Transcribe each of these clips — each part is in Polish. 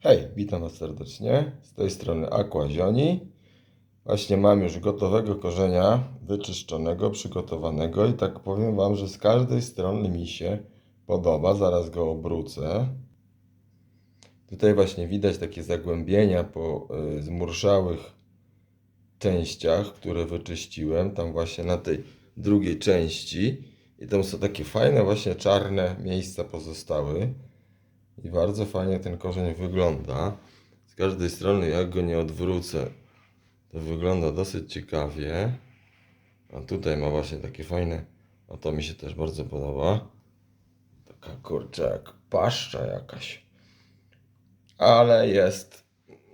Hej, witam Was serdecznie. Z tej strony Aquazioni. Właśnie mam już gotowego korzenia, wyczyszczonego, przygotowanego i tak powiem Wam, że z każdej strony mi się podoba. Zaraz go obrócę. Tutaj właśnie widać takie zagłębienia po y, zmurszałych częściach, które wyczyściłem. Tam właśnie na tej drugiej części. I tam są takie fajne właśnie czarne miejsca pozostały. I bardzo fajnie ten korzeń wygląda. Z każdej strony, jak go nie odwrócę, to wygląda dosyć ciekawie. A tutaj ma właśnie takie fajne, a to mi się też bardzo podoba. Taka kurczę, jak paszcza jakaś. Ale jest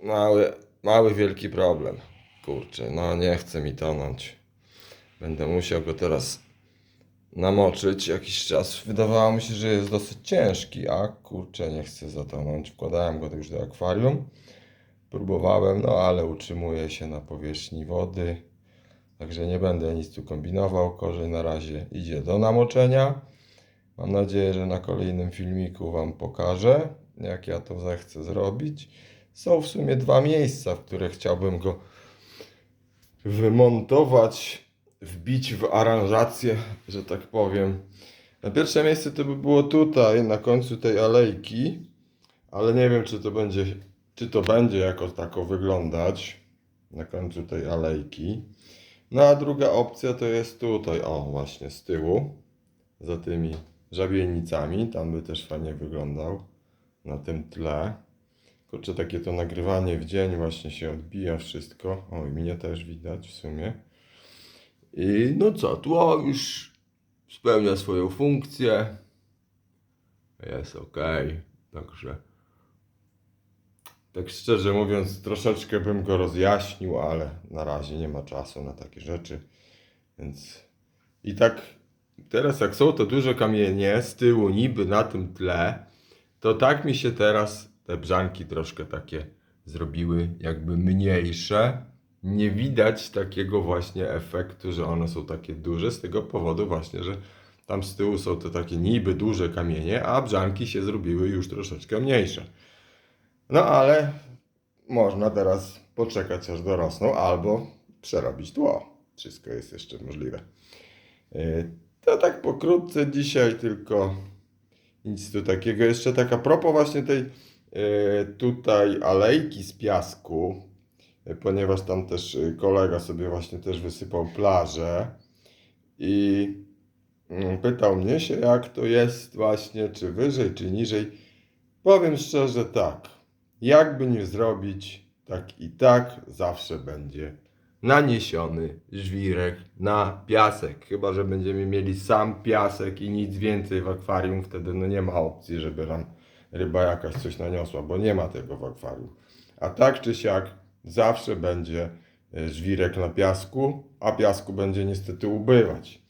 mały, mały, wielki problem. Kurczę, no nie chce mi tonąć. Będę musiał go teraz namoczyć jakiś czas. Wydawało mi się, że jest dosyć ciężki, a kurczę, nie chcę zatonąć. Wkładałem go już do akwarium. Próbowałem, no ale utrzymuje się na powierzchni wody. Także nie będę nic tu kombinował. Korzeń na razie idzie do namoczenia. Mam nadzieję, że na kolejnym filmiku Wam pokażę, jak ja to zechcę zrobić. Są w sumie dwa miejsca, w które chciałbym go wymontować, wbić w aranżację, że tak powiem. Na pierwsze miejsce to by było tutaj, na końcu tej alejki, ale nie wiem, czy to będzie, czy to będzie jako tako wyglądać na końcu tej alejki. No a druga opcja to jest tutaj, o właśnie z tyłu, za tymi żabienicami, tam by też fajnie wyglądał na tym tle. Kurczę, takie to nagrywanie w dzień właśnie się odbija wszystko. O, i mnie też widać w sumie. I no co, tło już spełnia swoją funkcję. Jest ok, także tak szczerze mówiąc, troszeczkę bym go rozjaśnił, ale na razie nie ma czasu na takie rzeczy. Więc i tak teraz jak są te duże kamienie z tyłu niby na tym tle, to tak mi się teraz te brzanki troszkę takie zrobiły jakby mniejsze. Nie widać takiego właśnie efektu, że one są takie duże z tego powodu właśnie, że tam z tyłu są te takie niby duże kamienie, a brzanki się zrobiły już troszeczkę mniejsze. No ale można teraz poczekać aż dorosną albo przerobić tło. Wszystko jest jeszcze możliwe. Yy, To tak pokrótce dzisiaj tylko nic tu takiego. Jeszcze taka propos właśnie tej yy, tutaj alejki z piasku, ponieważ tam też yy, kolega sobie właśnie też wysypał plażę i mm, pytał mnie się jak to jest właśnie, czy wyżej, czy niżej. Powiem szczerze tak, jakby nie zrobić, tak i tak zawsze będzie naniesiony żwirek na piasek. Chyba, że będziemy mieli sam piasek i nic więcej w akwarium, wtedy no nie ma opcji, żeby nam ryba jakaś coś naniosła, bo nie ma tego w akwarium. A tak czy siak zawsze będzie e, żwirek na piasku, a piasku będzie niestety ubywać.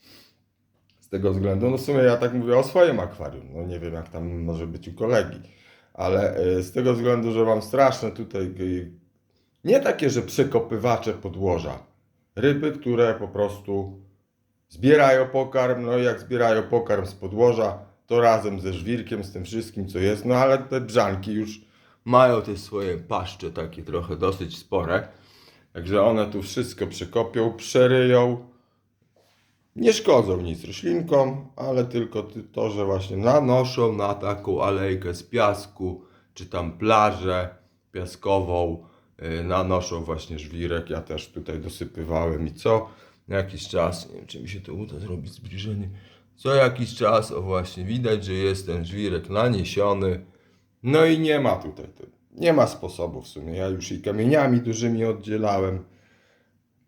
Z tego względu, no w sumie ja tak mówię o swoim akwarium, no nie wiem jak tam może być u kolegi, ale e, z tego względu, że mam straszne tutaj nie takie, że przekopywacze podłoża. Ryby, które po prostu zbierają pokarm, no i jak zbierają pokarm z podłoża, to razem ze żwirkiem, z tym wszystkim, co jest, no ale te brzanki już mają te swoje paszcze takie trochę dosyć spore. Także one tu wszystko przekopią, przeryją. Nie szkodzą nic roślinkom, ale tylko ty- to, że właśnie nanoszą na taką alejkę z piasku, czy tam plażę piaskową, yy, nanoszą właśnie żwirek. Ja też tutaj dosypywałem i co jakiś czas, nie wiem czy mi się to uda zrobić zbliżenie, co jakiś czas, o właśnie, widać, że jest ten żwirek naniesiony. No i nie ma tutaj, nie ma sposobu w sumie. Ja już i kamieniami dużymi oddzielałem.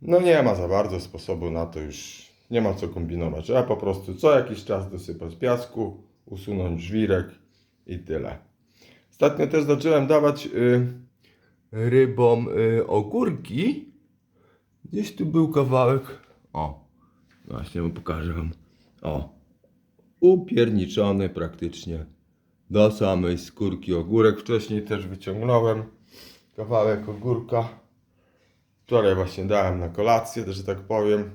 No nie ma za bardzo sposobu na to już. Nie ma co kombinować. Trzeba po prostu co jakiś czas dosypać piasku, usunąć żwirek i tyle. Ostatnio też zacząłem dawać y, rybom y, ogórki. Gdzieś tu był kawałek. O, właśnie pokażę wam. O, upierniczony praktycznie do samej skórki ogórek. Wcześniej też wyciągnąłem kawałek ogórka. Wczoraj właśnie dałem na kolację, że tak powiem.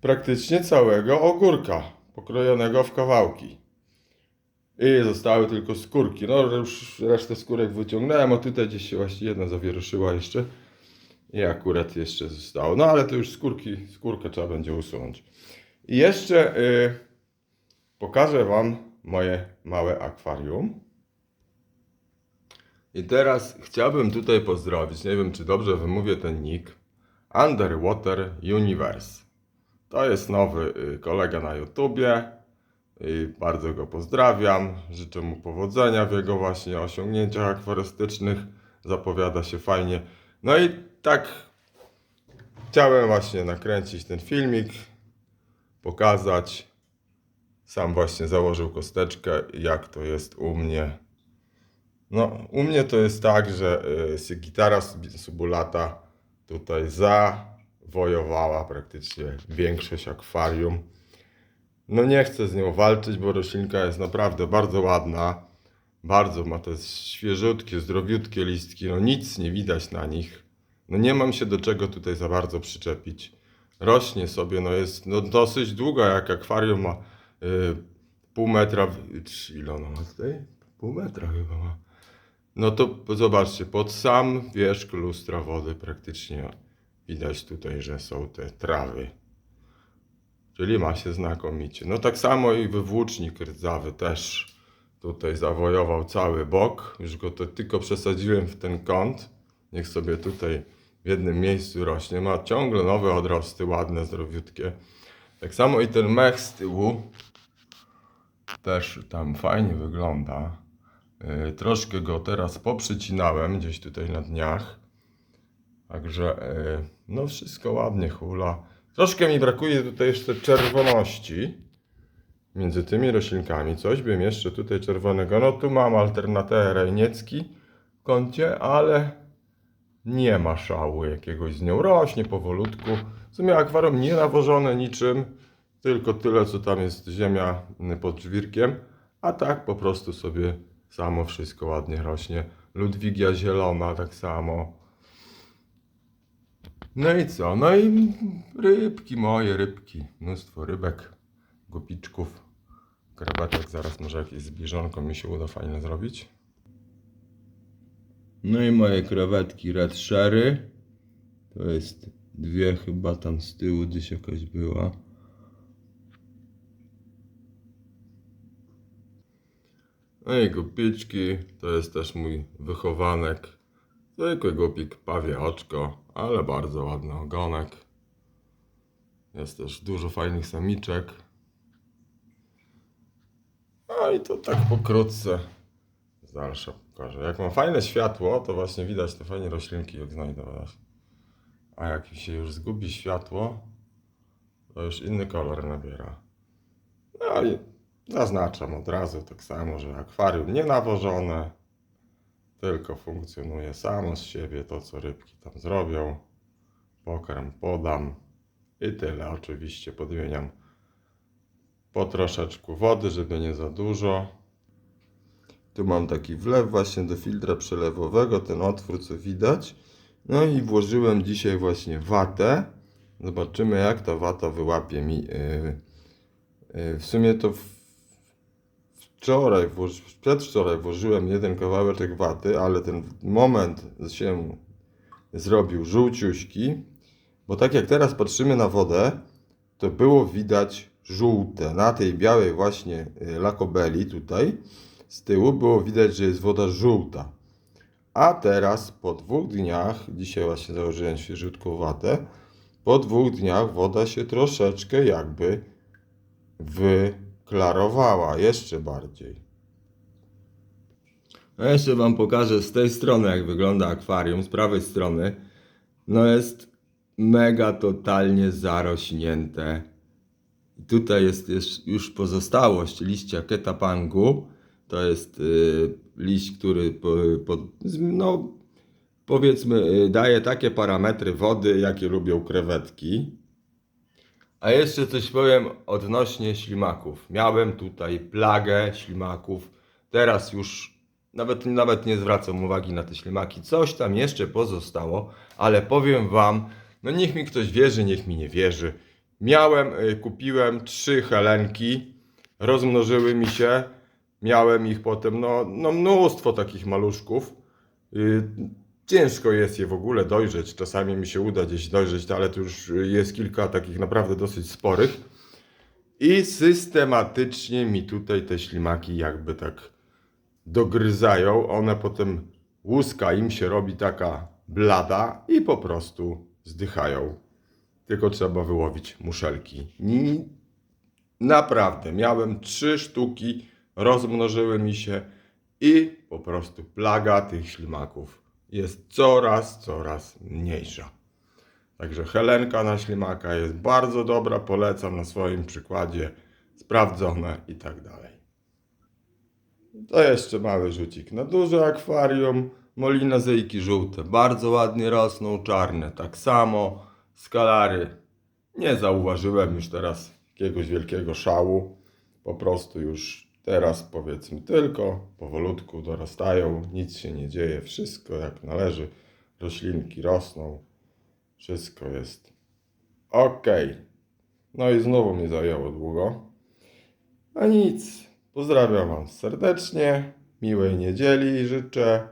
Praktycznie całego ogórka, pokrojonego w kawałki. I zostały tylko skórki. No już resztę skórek wyciągnąłem, a tutaj gdzieś się właśnie jedna zawieruszyła jeszcze. I akurat jeszcze zostało. No ale to już skórki, skórkę trzeba będzie usunąć. I jeszcze y, pokażę Wam moje małe akwarium. I teraz chciałbym tutaj pozdrowić, nie wiem czy dobrze wymówię ten nick, Underwater Universe. To jest nowy y, kolega na YouTubie i bardzo go pozdrawiam. Życzę mu powodzenia w jego właśnie osiągnięciach akwarystycznych. Zapowiada się fajnie. No i tak chciałem właśnie nakręcić ten filmik, pokazać. Sam właśnie założył kosteczkę, jak to jest u mnie. No, u mnie to jest tak, że y, gitara sub- subulata tutaj zawojowała praktycznie większość akwarium. No nie chcę z nią walczyć, bo roślinka jest naprawdę bardzo ładna. Bardzo ma te świeżutkie, zdrowiutkie listki, no nic nie widać na nich. No nie mam się do czego tutaj za bardzo przyczepić. Rośnie sobie, no jest no dosyć długa, jak akwarium ma pół metra, ile ona ma tutaj? Pół metra chyba ma. No to zobaczcie, pod sam wierzch lustra wody praktycznie widać tutaj, że są te trawy. Czyli ma się znakomicie. No tak samo i wywłócznik rdzawy też tutaj zawojował cały bok. Już go to tylko przesadziłem w ten kąt. Niech sobie tutaj w jednym miejscu rośnie. Ma ciągle nowe odrosty, ładne, zdrowiutkie. Tak samo i ten mech z tyłu też tam fajnie wygląda. Yy, Troszkę go teraz poprzycinałem gdzieś tutaj na dniach. Także yy, no wszystko ładnie hula. Troszkę mi brakuje tutaj jeszcze czerwoności między tymi roślinkami. Coś bym jeszcze tutaj czerwonego. No tu mam alternatę rejniecki w kącie, ale nie ma szału jakiegoś z nią. Rośnie powolutku. W sumie akwarium nie nawożone niczym, tylko tyle co tam jest ziemia mm, pod żwirkiem, a tak po prostu sobie samo wszystko ładnie rośnie. Ludwigia zielona tak samo. No i co? No i rybki moje, rybki. Mnóstwo rybek, gupiczków, krewetek. Zaraz może jakieś zbliżonko mi się uda fajnie zrobić. No i moje krewetki red sherry. To jest dwie chyba tam z tyłu gdzieś jakaś była. No i gupiczki, to jest też mój wychowanek. Zwykły gupik, pawie oczko, ale bardzo ładny ogonek. Jest też dużo fajnych samiczek. No i to tak pokrótce z pokażę. Jak mam fajne światło, to właśnie widać te fajne roślinki, jak znajdę. A jak się już zgubi światło, to już inny kolor nabiera. No i zaznaczam od razu tak samo, że akwarium nie nawożone, tylko funkcjonuje samo z siebie to, co rybki tam zrobią. Pokarm podam i tyle. Oczywiście podmieniam po troszeczku wody, żeby nie za dużo. Tu mam taki wlew właśnie do filtra przelewowego, ten otwór co widać. No i włożyłem dzisiaj właśnie watę. Zobaczymy jak ta wata wyłapie mi. Yy, yy, w sumie to wczoraj, przedwczoraj włożyłem jeden kawałeczek waty, ale ten moment się zrobił żółciuśki, bo tak jak teraz patrzymy na wodę, to było widać żółte. Na tej białej właśnie y, lakobeli tutaj z tyłu było widać, że jest woda żółta. A teraz po dwóch dniach, dzisiaj właśnie założyłem świeżutką watę, po dwóch dniach woda się troszeczkę jakby wyklarowała jeszcze bardziej. No jeszcze Wam pokażę z tej strony, jak wygląda akwarium, z prawej strony. No jest mega totalnie zarośnięte. Tutaj jest już- już pozostałość liścia ketapangu. To jest y, liść, który po, po, no, powiedzmy y, daje takie parametry wody, jakie lubią krewetki. A jeszcze coś powiem odnośnie ślimaków. Miałem tutaj plagę ślimaków. Teraz już nawet, nawet nie zwracam uwagi na te ślimaki. Coś tam jeszcze pozostało, ale powiem wam, no niech mi ktoś wierzy, niech mi nie wierzy. Miałem, y, kupiłem trzy helenki, rozmnożyły mi się. miałem ich potem, no, no mnóstwo takich maluszków. Ciężko jest je w ogóle dojrzeć. Czasami mi się uda gdzieś dojrzeć, ale tu już jest kilka takich naprawdę dosyć sporych. I systematycznie mi tutaj te ślimaki jakby tak dogryzają. One potem łuska im się robi taka blada i po prostu zdychają. Tylko trzeba wyłowić muszelki. Naprawdę, miałem trzy sztuki, rozmnożyły mi się i po prostu plaga tych ślimaków jest coraz, coraz mniejsza. Także Helenka na ślimaka jest bardzo dobra, polecam na swoim przykładzie, sprawdzone i tak dalej. To jeszcze mały rzucik na duże akwarium. Molinazyjki żółte bardzo ładnie rosną, czarne tak samo. Skalary nie zauważyłem już teraz jakiegoś wielkiego szału. Po prostu już teraz powiedzmy tylko powolutku dorastają, nic się nie dzieje, wszystko jak należy. Roślinki rosną, wszystko jest ok. No i znowu mi zajęło długo. A nic. Pozdrawiam Was serdecznie. Miłej niedzieli życzę.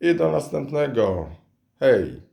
I do następnego. Hej!